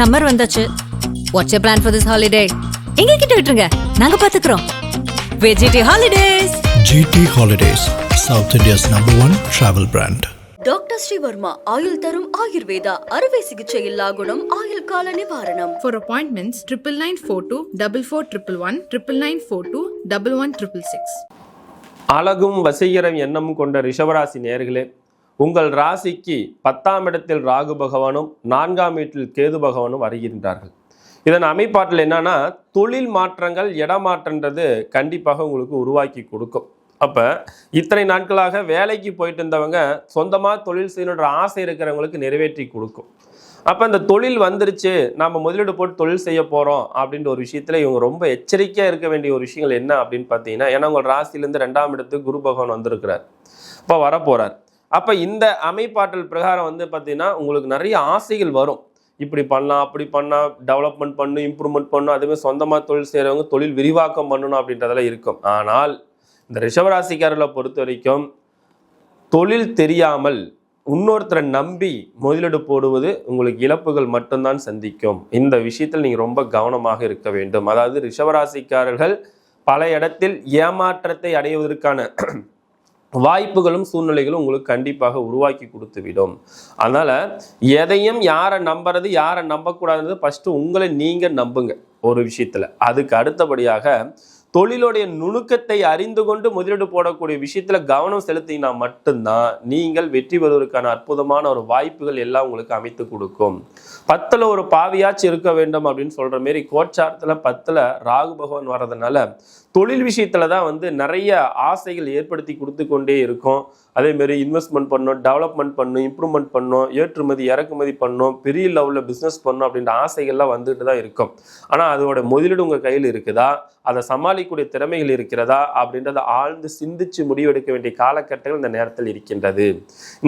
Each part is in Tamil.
சம்மர் வந்தாச்சு what's you plan for this holiday எங்க கிட்ட விட்டுருங்க நாங்க பாத்துக்கிறோம் வெஜிடி holidays GT Holidays, South India's number one travel brand. Doctor Srivarma ஆயுள் தரும் ஆயுர்வேதா அறுவை சிகிச்சை இல்லா குணம் ஆயுள் கால நிவாரணம் For appointments, triple nine four two double four triple one triple nine four two double one triple six. அழகும் வசீகரம் எண்ணமும் கொண்ட ரிஷபராசி நேர்களே உங்கள் ராசிக்கு பத்தாம் இடத்தில் ராகு பகவானும் நான்காம் வீட்டில் கேது பகவானும் வருகின்றார்கள். இதன் அமைப்பாட்டில் என்னன்னா தொழில் மாற்றங்கள் இடமாற்றன்றது கண்டிப்பாக உங்களுக்கு உருவாக்கி கொடுக்கும். அப்போ இத்தனை நாட்களாக வேலைக்கு போயிட்டு இருந்தவங்க சொந்தமாக தொழில் செய்யணுன்ற ஆசை இருக்கிறவங்களுக்கு நிறைவேற்றி கொடுக்கும். அப்போ இந்த தொழில் வந்துருச்சு நம்ம முதலீடு போட்டு தொழில் செய்ய போகிறோம் அப்படின்ற ஒரு விஷயத்தில் இவங்க ரொம்ப எச்சரிக்கையாக இருக்க வேண்டிய ஒரு விஷயங்கள் என்ன அப்படின்னு பார்த்தீங்கன்னா ஏன்னா உங்கள் ராசிலேருந்து ரெண்டாம் இடத்துக்கு குரு பகவான் வந்திருக்கிறார். இப்போ வரப்போகிறார் அப்போ இந்த அமைப்பாற்றல் பிரகாரம் வந்து பார்த்தீங்கன்னா உங்களுக்கு நிறைய ஆசைகள் வரும். இப்படி பண்ணலாம் அப்படி பண்ணால் டெவலப்மெண்ட் பண்ணும் இம்ப்ரூவ்மெண்ட் பண்ணும் அதுமாதிரி சொந்தமாக தொழில் செய்கிறவங்க தொழில் விரிவாக்கம் பண்ணணும் அப்படின்றதெல்லாம் இருக்கும். ஆனால் இந்த ரிஷபராசிக்காரர்களை பொறுத்த வரைக்கும் தொழில் தெரியாமல் இன்னொருத்தரை நம்பி முதலீடு போடுவது உங்களுக்கு இழப்புகள் மட்டும்தான் சந்திக்கும். இந்த விஷயத்தில் நீங்கள் ரொம்ப கவனமாக இருக்க வேண்டும். அதாவது ரிஷபராசிக்காரர்கள் பல இடத்தில் ஏமாற்றத்தை அடைவதற்கான வாய்ப்புகளும் சூழ்நிலைகளும் உங்களுக்கு கண்டிப்பாக உருவாக்கி கொடுத்து விடும் அதனால் எதையும் யாரை நம்புறது யாரை நம்பக்கூடாதுன்றது ஃபஸ்ட்டு உங்களை நீங்கள் நம்புங்க ஒரு விஷயத்தில். அதுக்கு அடுத்தபடியாக தொழிலுடைய நுணுக்கத்தை அறிந்து கொண்டு முதலீடு போடக்கூடிய விஷயத்தில் கவனம் செலுத்தினா மட்டும்தான் நீங்கள் வெற்றி பெறுவதற்கான அற்புதமான ஒரு வாய்ப்புகள் எல்லாம் உங்களுக்கு அமைத்து கொடுக்கும். பத்தில் ஒரு பாவியாச்சும் இருக்க வேண்டும் அப்படின்னு சொல்கிற மாரி கோச்சாரத்தில் பத்தில் ராகு பகவான் வர்றதுனால தொழில் விஷயத்தில் தான் வந்து நிறைய ஆசைகள் ஏற்படுத்தி கொடுத்து கொண்டே இருக்கும். அதேமாரி இன்வெஸ்ட்மெண்ட் பண்ணோம் டெவலப்மெண்ட் பண்ணும் இம்ப்ரூவ்மெண்ட் பண்ணோம் ஏற்றுமதி இறக்குமதி பண்ணோம் பெரிய லெவலில் பிஸ்னஸ் பண்ணோம் அப்படின்ற ஆசைகள்லாம் வந்துட்டு தான் இருக்கும். ஆனால் அதோட முதலீடு உங்கள் கையில் இருக்குதா? அதை சமாளிக்கக்கூடிய திறமைகள் இருக்கிறதா? அப்படின்றத ஆழ்ந்து சிந்திச்சு முடிவெடுக்க வேண்டிய காலகட்டங்கள் இந்த நேரத்தில் இருக்கின்றது.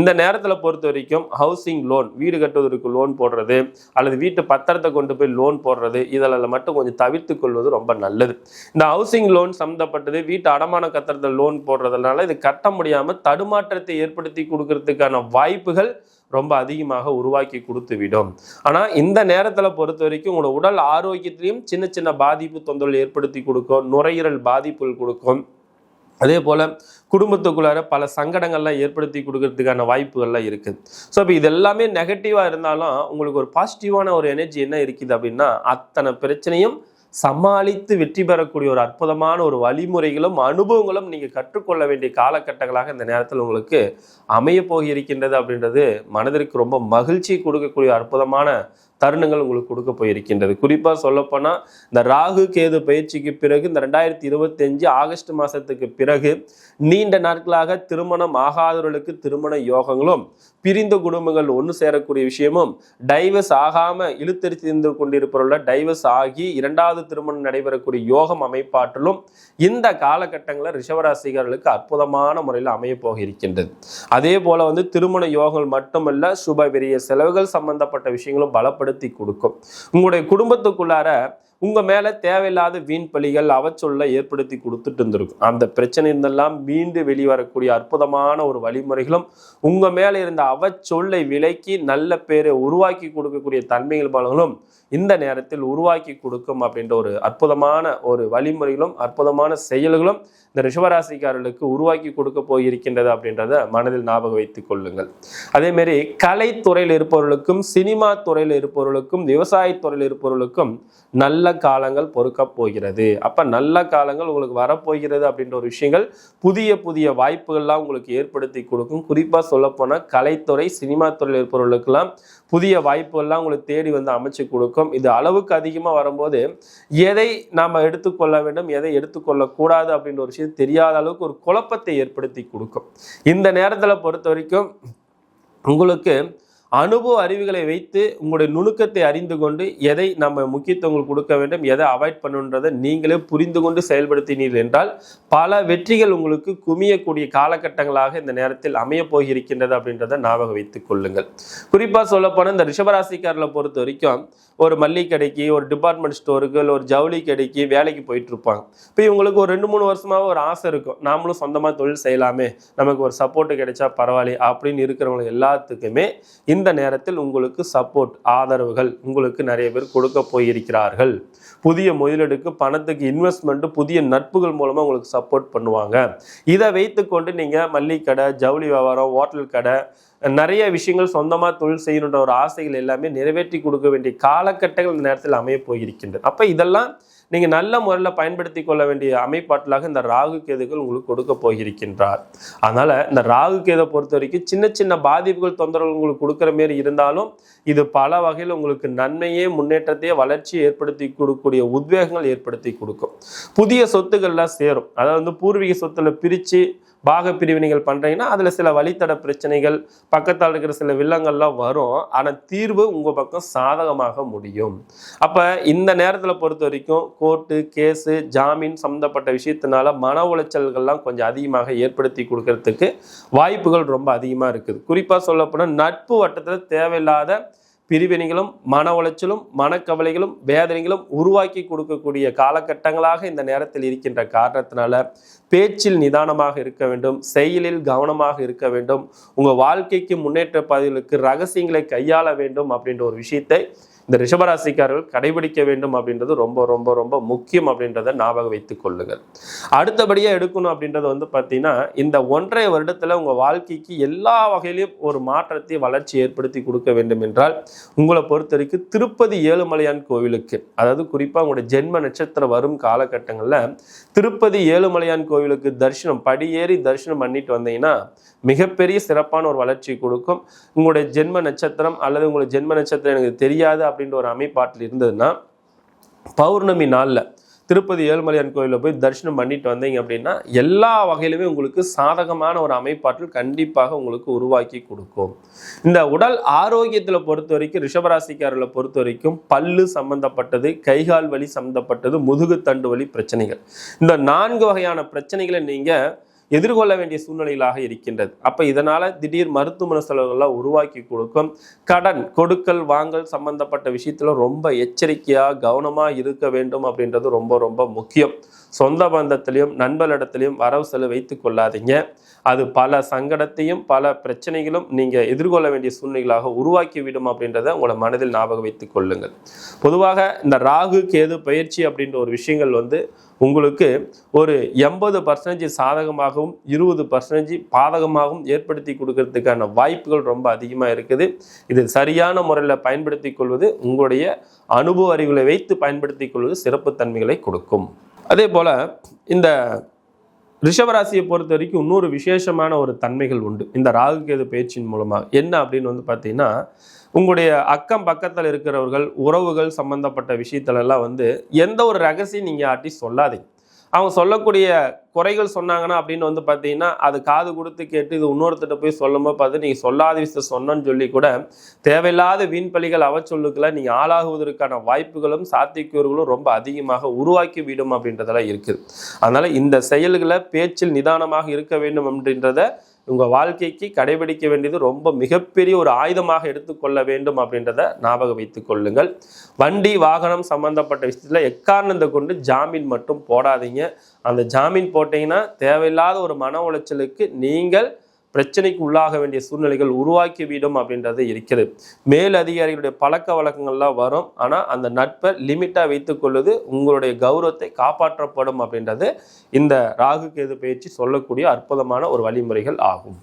இந்த நேரத்தில் பொறுத்த வரைக்கும் ஹவுசிங் லோன் வீடு கட்டுவதற்கு லோன் போடுறது அல்லது வீட்டு பத்திரத்தை கொண்டு போய் லோன் போடுறது இதில் மட்டும் கொஞ்சம் தவிர்த்து கொள்வது ரொம்ப நல்லது. இந்த ஹவுசிங் லோன் சம்மந்தப்பட்டது வீட்டு அடமான கத்திரத்தில் லோன் போடுறதுனால இது கட்ட முடியாமல் தடுமாற்றத்தை ஏற்படுத்தி கொடுக்கறதுக்கான வாய்ப்புகள் ரொம்ப அதிகமாக உருவாக்கி கொடுத்து விடும் ஆனால் இந்த நேரத்தில் பொறுத்த வரைக்கும் உங்களோட உடல் ஆரோக்கியத்திலையும் சின்ன சின்ன பாதிப்பு தொந்தரவு ஏற்படுத்தி கொடுக்கும் நுரையீரல் பாதிப்புகள் கொடுக்கும். அதே போல் குடும்பத்துக்குள்ளார பல சங்கடங்கள்லாம் ஏற்படுத்தி கொடுக்கறதுக்கான வாய்ப்புகள்லாம் இருக்குது ஸோ இப்போ இது எல்லாமே நெகட்டிவாக இருந்தாலும் உங்களுக்கு ஒரு பாசிட்டிவான ஒரு எனர்ஜி என்ன இருக்குது அப்படின்னா அத்தனை பிரச்சனையும் சமாளித்து வெற்றி பெறக்கூடிய ஒரு அற்புதமான ஒரு வழிமுறைகளும் அனுபவங்களும் நீங்கள் கற்றுக்கொள்ள வேண்டிய காலகட்டங்களாக இந்த நேரத்தில் உங்களுக்கு அமைய போக இருக்கின்றது அப்படின்றது மனதிற்கு ரொம்ப மகிழ்ச்சி கொடுக்கக்கூடிய அற்புதமான தருணங்கள் உங்களுக்கு கொடுக்க போயிருக்கின்றது. குறிப்பாக சொல்லப்போனால் இந்த ராகு கேது பயிற்சிக்கு பிறகு இந்த ரெண்டாயிரத்தி இருபத்தஞ்சு ஆகஸ்ட் மாதத்துக்கு பிறகு நீண்ட நாட்களாக திருமணம் ஆகாதவர்களுக்கு திருமண யோகங்களும் பிரிந்த குடும்பங்கள் ஒன்று சேரக்கூடிய விஷயமும் டைவர்ஸ் ஆகாமல் இழுத்தரித்து இருந்து கொண்டிருப்பவர்கள டைவர்ஸ் ஆகி இரண்டாவது திருமணம் நடைபெறக்கூடிய யோகம் அமைப்பாற்றலும் இந்த காலகட்டங்களில் ரிஷவராசிகர்களுக்கு அற்புதமான முறையில் அமைய போக இருக்கின்றது அதே போல வந்து திருமண யோகங்கள் மட்டுமல்ல சுப பெரிய செலவுகள் சம்பந்தப்பட்ட விஷயங்களும் பலப்படுத்தி கொடுக்கும். உங்களுடைய குடும்பத்துக்குள்ளார உங்க மேலே தேவையில்லாத வீண் பலிகள் அவச்சொல்ல ஏற்படுத்தி கொடுத்துட்டு இருந்திருக்கும். அந்த பிரச்சனை இருந்தெல்லாம் மீண்டு வெளிவரக்கூடிய அற்புதமான ஒரு வழிமுறைகளும் உங்கள் மேலே இருந்த அவச்சொல்லை விலக்கி நல்ல பேரை உருவாக்கி கொடுக்கக்கூடிய தன்மைகள் பலங்களும் இந்த நேரத்தில் உருவாக்கி கொடுக்கும் அப்படின்ற ஒரு அற்புதமான ஒரு வழிமுறைகளும் அற்புதமான செயல்களும் இந்த ரிஷபராசிக்காரர்களுக்கு உருவாக்கி கொடுக்க போயிருக்கின்றது அப்படின்றத மனதில் ஞாபகம் வைத்துக் கொள்ளுங்கள். அதேமாரி கலைத்துறையில் இருப்பவர்களுக்கும் சினிமா துறையில் இருப்பவர்களுக்கும் விவசாயத்துறையில் இருப்பவர்களுக்கும் நல்ல காலங்கள் பொறுக்க போகிறது. அப்போ நல்ல காலங்கள் உங்களுக்கு வரப்போகிறது அப்படின்ற ஒரு விஷயங்கள் புதிய புதிய வாய்ப்புகள்லாம் உங்களுக்கு ஏற்படுத்தி கொடுக்கும். குறிப்பாக சொல்லப்போனால் கலைத்துறை சினிமா துறையில் இருப்பவர்களுக்கெல்லாம் புதிய வாய்ப்புகள்லாம் உங்களுக்கு தேடி வந்து அமைச்சு கொடுக்கும். இது அளவுக்கு அதிகமாக வரும்போது எதை நாம் எடுத்துக்கொள்ள வேண்டும் எதை எடுத்துக்கொள்ளக்கூடாது அப்படின்ற ஒரு விஷயம் தெரியாத அளவுக்கு ஒரு குழப்பத்தை ஏற்படுத்தி கொடுக்கும். இந்த நேரத்தில் பொறுத்த வரைக்கும் உங்களுக்கு அனுபவ அறிவுகளை வைத்து உங்களுடைய நுணுக்கத்தை அறிந்து கொண்டு எதை நம்ம முக்கியத்துவம் கொடுக்க வேண்டும் எதை அவாய்ட் பண்ணுன்றதை நீங்களே புரிந்து கொண்டு செயல்படுத்தினீர்கள் என்றால் பல வெற்றிகள் உங்களுக்கு குமியக்கூடிய காலகட்டங்களாக இந்த நேரத்தில் அமைய போகிருக்கின்றது அப்படின்றத ஞாபகம் வைத்துக் கொள்ளுங்கள். குறிப்பாக சொல்லப்போனால் இந்த ரிஷபராசிக்காரர்களை பொறுத்த வரைக்கும் ஒரு மல்லிகை கடைக்கு ஒரு டிபார்ட்மெண்ட் ஸ்டோருக்கு இல்லை ஒரு ஜவுளி கடைக்கு வேலைக்கு போயிட்டு இருப்பாங்க இப்போ இவங்களுக்கு ஒரு ரெண்டு மூணு வருஷமாக ஒரு ஆசை இருக்கும். நாமளும் சொந்தமாக தொழில் செய்யலாமே நமக்கு ஒரு சப்போர்ட் கிடைச்சா பரவாயில்ல அப்படின்னு இருக்கிறவங்க எல்லாத்துக்குமே இந்த இந்த நேரத்தில் உங்களுக்கு சப்போர்ட் ஆதரவுகள் உங்களுக்கு நிறைய பேர் கொடுக்க போயிருக்கிறார்கள். புதிய முதலீடுக்கு பணத்துக்கு இன்வெஸ்ட்மெண்ட் புதிய நட்புகள் மூலமா உங்களுக்கு சப்போர்ட் பண்ணுவாங்க. இதை வைத்துக்கொண்டு நீங்க மல்லிகை கடை ஜவுளி வியாபாரம் ஹோட்டல் கடை நிறைய விஷயங்கள் சொந்தமாக தொழில் செய்யணுன்ற ஒரு ஆசைகள் எல்லாமே நிறைவேற்றி கொடுக்க வேண்டிய காலகட்டங்கள் இந்த நேரத்தில் அமைய போயிருக்கின்றது அப்போ இதெல்லாம் நீங்கள் நல்ல முறையில் பயன்படுத்தி கொள்ள வேண்டிய அமைப்பாட்டிலாக இந்த ராகு கேதுகள் உங்களுக்கு கொடுக்க போகிருக்கின்றார் அதனால் இந்த ராகு கேதை பொறுத்த வரைக்கும் சின்ன சின்ன பாதிப்புகள் தொந்தரவுகள் உங்களுக்கு கொடுக்குற மாரி இருந்தாலும் இது பல வகையில் உங்களுக்கு நன்மையே முன்னேற்றத்தையே வளர்ச்சியை ஏற்படுத்தி கொடுக்கக்கூடிய உத்வேகங்கள் ஏற்படுத்தி கொடுக்கும். புதிய சொத்துக்கள்லாம் சேரும். அதாவது வந்து பூர்வீக சொத்துல பிரித்து பாக பிரிவினைகள் பண்ணுறீங்கன்னா அதில் சில வழித்தட பிரச்சனைகள் பக்கத்தால் இருக்கிற சில வில்லங்கள்லாம் வரும். ஆனால் தீர்வு உங்கள் பக்கம் சாதகமாக முடியும். அப்போ இந்த நேரத்தில் பொறுத்த வரைக்கும் கோர்ட்டு கேஸு ஜாமீன் சம்மந்தப்பட்ட விஷயத்தினால மன உளைச்சல்கள்லாம் கொஞ்சம் அதிகமாக ஏற்படுத்தி கொடுக்கறதுக்கு வாய்ப்புகள் ரொம்ப அதிகமாக இருக்குது. குறிப்பாக சொல்லப்போனால் நட்பு வட்டத்தில் தேவையில்லாத பிரிவினைகளும் மன உளைச்சலும் மனக்கவலைகளும் வேதனைகளும் உருவாக்கி கொடுக்கக்கூடிய காலகட்டங்களாக இந்த நேரத்தில் இருக்கின்ற காரணத்தினால பேச்சில் நிதானமாக இருக்க வேண்டும் செயலில் கவனமாக இருக்க வேண்டும் உங்கள் வாழ்க்கைக்கு முன்னேற்ற பாதைகளுக்கு ரகசியங்களை கையாள வேண்டும் அப்படின்ற ஒரு விஷயத்தை இந்த ரிஷபராசிக்காரர்கள் கடைபிடிக்க வேண்டும் அப்படின்றது ரொம்ப ரொம்ப ரொம்ப முக்கியம் அப்படின்றத ஞாபகம் வைத்துக் கொள்ளுங்கள். அடுத்தபடியாக எடுக்கணும் அப்படின்றது வந்து பார்த்தீங்கன்னா இந்த ஒன்றரை வருடத்தில் உங்கள் வாழ்க்கைக்கு எல்லா வகையிலையும் ஒரு மாற்றத்தை வளர்ச்சி ஏற்படுத்தி கொடுக்க வேண்டும் என்றால் உங்களை பொறுத்த வரைக்கும் திருப்பதி ஏழுமலையான் கோவிலுக்கு அதாவது குறிப்பாக உங்களுடைய ஜென்ம நட்சத்திரம் வரும் காலகட்டங்களில் திருப்பதி ஏழுமலையான் கோவிலுக்கு தரிசனம் படியேறி தரிசனம் பண்ணிட்டு வந்தீங்கன்னா மிகப்பெரிய சிறப்பான ஒரு வளர்ச்சி கொடுக்கும். உங்களுடைய ஜென்ம நட்சத்திரம் அல்லது உங்களுடைய ஜென்ம நட்சத்திரம் எனக்கு தெரியாது அப்படின்ற ஒரு அமைப்பாட்டில் இருந்ததுன்னா பௌர்ணமி நாளில் திருப்பதி ஏழுமலையான் கோயிலில் போய் தரிசனம் பண்ணிட்டு வந்தீங்க அப்படின்னா எல்லா வகையிலுமே உங்களுக்கு சாதகமான ஒரு அமைப்பாற்றல் கண்டிப்பாக உங்களுக்கு உருவாக்கி கொடுக்கும். இந்த உடல் ஆரோக்கியத்தில் பொறுத்த வரைக்கும் ரிஷபராசிக்காரர்களை பொறுத்த வரைக்கும் பல்லு சம்பந்தப்பட்டது கைகால் வலி சம்பந்தப்பட்டது முதுகு தண்டு வலி பிரச்சனைகள். இந்த நான்கு வகையான பிரச்சனைகளை நீங்கள் எதிர்கொள்ள வேண்டிய சூழ்நிலைகளாக இருக்கின்றது. அப்போ இதனால திடீர் மருத்துவமனை செலவுகள்லாம் உருவாக்கி கொடுக்கும். கடன் கொடுக்கல் வாங்கல் சம்பந்தப்பட்ட விஷயத்துல ரொம்ப எச்சரிக்கையாக கவனமா இருக்க வேண்டும் அப்படின்றது ரொம்ப ரொம்ப முக்கியம். சொந்த பந்தத்திலையும் நண்பர்களிடத்திலையும் வரவு செலவு வைத்து கொள்ளாதீங்க. அது பல சங்கடத்தையும் பல பிரச்சனைகளும் நீங்க எதிர்கொள்ள வேண்டிய சூழ்நிலைகளாக உருவாக்கி விடும் அப்படின்றத உங்களை மனதில் ஞாபகம் வைத்துக் கொள்ளுங்கள். பொதுவாக இந்த ராகு கேது பயிற்சி அப்படின்ற ஒரு விஷயங்கள் வந்து உங்களுக்கு ஒரு எண்பது பர்சன்டேஜ் சாதகமாகவும் இருபது பர்சன்டேஜ் பாதகமாகவும் ஏற்படுத்தி கொடுக்கறதுக்கான வாய்ப்புகள் ரொம்ப அதிகமாக இருக்குது. இது சரியான முறையில் பயன்படுத்தி கொள்வது உங்களுடைய அனுபவ அறிவுகளை வைத்து பயன்படுத்தி கொள்வது சிறப்பு தன்மைகளை கொடுக்கும். அதே போல் இந்த ரிஷபராசியை பொறுத்த வரைக்கும் இன்னொரு விசேஷமான ஒரு தன்மைகள் உண்டு. இந்த ராகு கேது மூலமாக என்ன அப்படின்னு வந்து பார்த்தீங்கன்னா உங்களுடைய அக்கம் பக்கத்தில் இருக்கிறவர்கள் உறவுகள் சம்பந்தப்பட்ட விஷயத்துலலாம் வந்து எந்த ஒரு ரகசியம் நீங்கள் ஆட்டி சொல்லாதீங்க. அவங்க சொல்லக்கூடிய குறைகள் சொன்னாங்கன்னா அப்படின்னு வந்து பார்த்தீங்கன்னா அது காது கொடுத்து கேட்டு இது இன்னொருத்திட்ட போய் சொல்லும்போது பார்த்து நீங்கள் சொல்லாத விஷயத்த சொன்னோன்னு சொல்லி கூட தேவையில்லாத வீண்பலிகள் அவச்சொல்லுக்களை நீங்கள் ஆளாகுவதற்கான வாய்ப்புகளும் சாத்தியக்கூறுகளும் ரொம்ப அதிகமாக உருவாக்கி விடும் அப்படின்றதெல்லாம் இருக்குது. அதனால் இந்த செயல்களை பேச்சில் நிதானமாக இருக்க வேண்டும் அப்படின்றத உங்கள் வாழ்க்கைக்கு கடைபிடிக்க வேண்டியது ரொம்ப மிகப்பெரிய ஒரு ஆயுதமாக எடுத்துக்கொள்ள வேண்டும் அப்படின்றத ஞாபகம் வைத்துக் கொள்ளுங்கள். வண்டி வாகனம் சம்பந்தப்பட்ட விஷயத்தில் எக்காரணத்தை கொண்டு ஜாமீன் மட்டும் போடாதீங்க. அந்த ஜாமீன் போட்டீங்கன்னா தேவையில்லாத ஒரு மன உளைச்சலுக்கு நீங்கள் பிரச்சனைக்கு உள்ளாக வேண்டிய சூழ்நிலைகள் உருவாக்கிவிடும் அப்படின்றது இருக்கிறது. மேல் அதிகாரிகளுடைய பழக்க வழக்கங்கள்லாம் வரும். ஆனால் அந்த நட்பை லிமிட்டாக வைத்துக்கொள்வது உங்களுடைய கௌரவத்தை காப்பாற்றப்படும் அப்படின்றது இந்த ராகு கேது பயிற்சி சொல்லக்கூடிய அற்புதமான ஒரு வழிமுறைகள் ஆகும்.